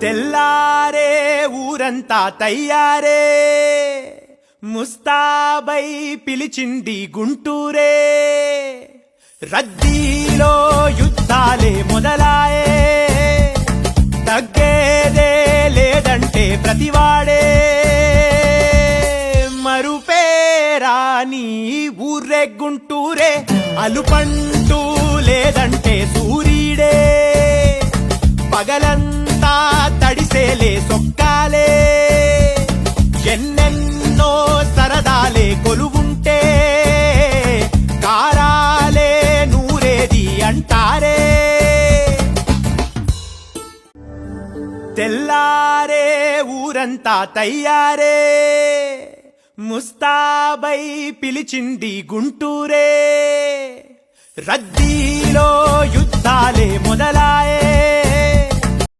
తెల్లారే ఊరంతా తయ్యారే. ముస్తాబై పిలిచింది గుంటూరే. రద్దీలో యుద్ధాలే మొదలాయే. తగ్గేదే లేదంటే ప్రతివాడే. మరుపేరాని ఊర్రే గుంటూరే. అలుపంటూ లేదంటే సూర్యుడే పగలంతా తడిసేలే సొక్కాలే. ఎన్నెన్నో సరదాలే కొలువుంటే కారాలే నూరేది అంటారే. తెల్లారే ఊరంతా తయ్యారే. ముస్తాబై పిలిచింది గుంటూరే. రద్దీలో